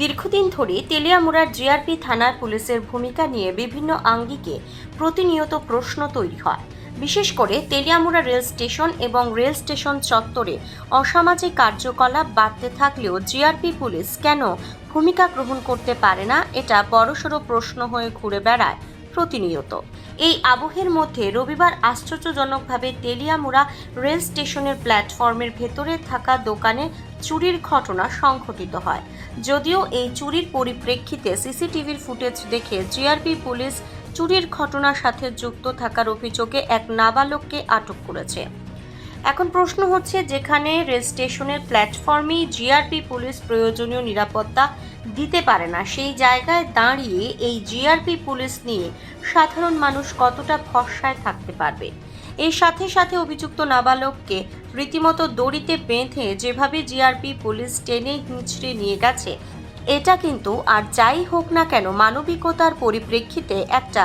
দীর্ঘদিন ধরে তেলিয়ামুড়ার জিআরপি থানার পুলিশের ভূমিকা নিয়ে বিভিন্ন আঙ্গিকে প্রতিনিয়ত প্রশ্ন তৈরি হয়। বিশেষ করে তেলিয়ামুড়া রেল স্টেশন এবং রেল স্টেশন চত্বরে অসামাজিক কার্যকলাপ বাড়তে থাকলেও জিআরপি পুলিশ কেন ভূমিকা গ্রহণ করতে পারে না, এটা বড়সড় প্রশ্ন হয়ে ঘুরে বেড়ায় প্রতিনিয়ত। এই আবহের মধ্যে রবিবার আশ্চর্যজনকভাবে তেলিয়ামুড়া রেল স্টেশনের প্ল্যাটফর্মের ভেতরে থাকা দোকানে চুরির ঘটনা সংঘটিত হয়। যদিও এই চুরির পরিপ্রেক্ষিতে সিসিটিভির ফুটেজ দেখে জিআরপি পুলিশ চুরির ঘটনার সাথে যুক্ত থাকার অভিযোগে এক নাবালককে আটক করেছে। এখন প্রশ্ন হচ্ছে, যেখানে রেল স্টেশনের প্ল্যাটফর্মেই জিআরপি পুলিশ প্রয়োজনীয় নিরাপত্তা দিতে পারে না, সেই জায়গায় দাঁড়িয়ে এই জিআরপি পুলিশ নিয়ে সাধারণ মানুষ কতটা ভরসায় থাকতে পারবে? এর সাথে সাথে অভিযুক্ত নাবালককে রীতিমতো দড়িতে বেঁধে যেভাবে জিআরপি পুলিশ টেনে হিঁচড়ে নিয়ে গেছে এটা কিন্তু আর যাই হোক না কেন মানবিকতার পরিপ্রেক্ষিতে একটা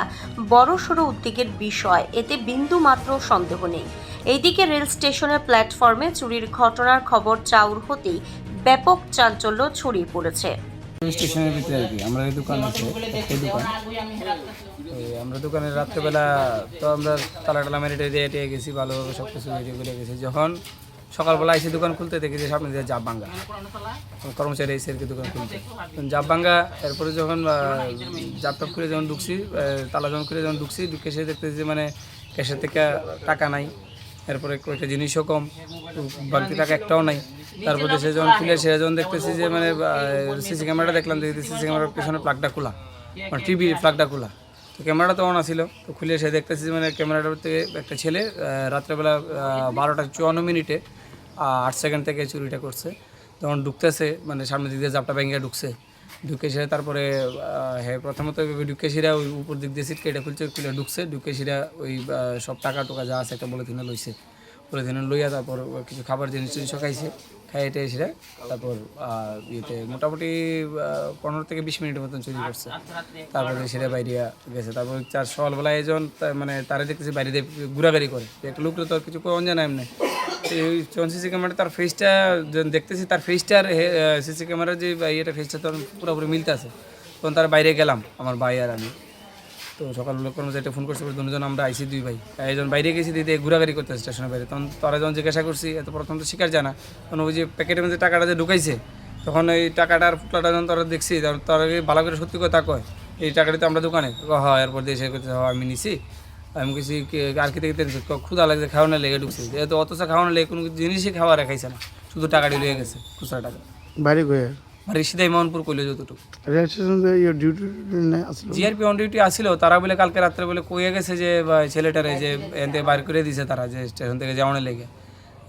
বড়সড় উদ্বেগের বিষয়। এতে বিন্দু মাত্র সন্দেহ নেই। এইদিকে রেল স্টেশনের প্ল্যাটফর্মে চুরির ঘটনার খবর চাউর হতেই ব্যাপক চাঞ্চল্য ছড়িয়ে পড়েছে। স্টেশনের ভিতরে আর কি। আমরা দোকান আছে, একটাই দোকান। আমরা দোকানে রাত্রেবেলা তো আমরা তালা টালা মেরে দিয়ে গেছি, ভালোভাবে সব কিছু রেডি করে গেছি। যখন সকালবেলা এসে দোকান খুলতে দেখি যে সামনে দিয়ে জাপ ভাঙ্গা। কর্মচারী এসে আর দোকান খুলতে। জাপ ভাঙ্গা এরপরে যখন আহ, জাপটাপ খুলে যখন ঢুকছি তালা যখন খুলে যখন ঢুকছি ঢুকে সে দেখতেছি যে মানে ক্যাশের থেকে টাকা নাই। এরপরে কয়েকটা জিনিসও কম বাড়তি টাকা একটাও নাই। তারপরে সে যখন খুলে সে যখন দেখতেছি যে মানে সিসি ক্যামেরাটা দেখলাম দেখতে সিসি ক্যামেরার পেছনে প্লাগটা খোলা। মানে টিভি প্লাগটা খোলা। তো ক্যামেরাটা তো অন ছিল তো খুলে সে দেখতেছি যে মানে ক্যামেরাটার থেকে একটা ছেলে রাত্রেবেলা বারোটা চুয়ান্ন মিনিটে আট সেকেন্ড থেকে চুরিটা করছে। তখন ঢুকতেছে মানে সামনে দিক দিয়ে জাপটা ভেঙে ঢুকছে। ঢুকে সে তারপরে হ্যাঁ প্রথমত ঢুকে সিরা ওই উপর দিক দিয়ে সিট কেটে খুলছে, খুলে ঢুকছে। ঢুকে সিরা ওই সব টাকা টোকা যা আছে একটা বলে দিনে লইছে। বলে দিনে লইয়া তারপর কিছু খাবার জিনিস টিনিসও খাইছে খাই এটা সেটা তারপর ইয়েতে মোটামুটি পনেরো থেকে বিশ মিনিটের মতন চুরি করছে। তারপরে সেটা বাইরে গেছে। তারপর চার সকালবেলা একজন, তা- মানে তারা দেখতেছি বাইরে দিয়ে ঘোরাঘুরি করে। একটা লোক তো আর কিছু কোন জানা এমনি। সিসি ক্যামেরা তার ফেসটা দেখতেছি, তার ফেসটার সিসি ক্যামেরার যে ইয়েটা ফেসটা তখন পুরোপুরি মিলতে আছে। তখন তার বাইরে গেলাম, আমার ভাই আর আমি। তো সকালবেলা কর্মচারীটা ফোন করছে, দুজন আমরা আইসি দুই ভাই। একজন বাইরে গেছি দিতে ঘোরাঘুরি করতে স্টেশনের বাইরে। তখন তারা যখন জিজ্ঞাসা করছি, এত প্রথম তো শিকার জানা তখন ওই যে প্যাকেটের মধ্যে টাকাটা যে ঢুকাইছে, তখন ওই টাকাটার ফুটলাটা যখন তারা দেখছি তারা ভালো করে সত্যি কথা কয়। এই টাকাটা তো আমরা দোকানে। হয় এরপর দিয়ে সে করতে আমি নিছি। আমি কিছু আর থেকে তেনেছি ক্ষুদা লাগছে খাওয়ানো লেগে ঢুকছি। যেহেতু অথচ খাওয়ানো লেগে কোনো জিনিসই খাওয়া রেখাইছে না। শুধু টাকাটি লয়ে গেছে খুচরা টাকা। বাড়ি গয়ে আর সিধাই মোহনপুর কইলে যতটুকু। জিআরপি অন ডিউটি আসছিল তারা বলে কালকে রাত্রে বলে কইয়ে গেছে যে ছেলেটারে যে এন বার করে দিছে তারা যে স্টেশন থেকে যাওয়ার লেগে।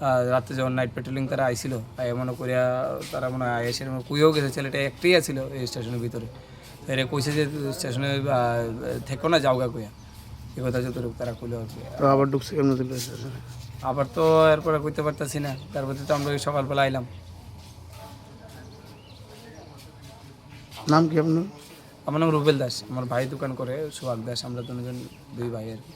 আর রাত্রে যখন নাইট পেট্রোলিং তারা আইছিল আই মনে করিয়া তারা মনে হয় এসে কুইয়েও গেছে ছেলেটা একটাই আছিল এই স্টেশনের ভিতরে। এরা কইছে যে স্টেশনে থেকো না যাওগা কইয়া। কথা যতটুকু তারা খুলে তো আবার ঢুকছে কেমন দিল আবার তো এরপরে কইতে পারতাছি না তারপরে তো আমরা সকালবেলা আইলাম। নাম কি আপনার? আমার নাম রুবেল দাস আমার ভাই দোকান করে সুভাগ দাস আমরা দুজন দুই ভাই আর কি।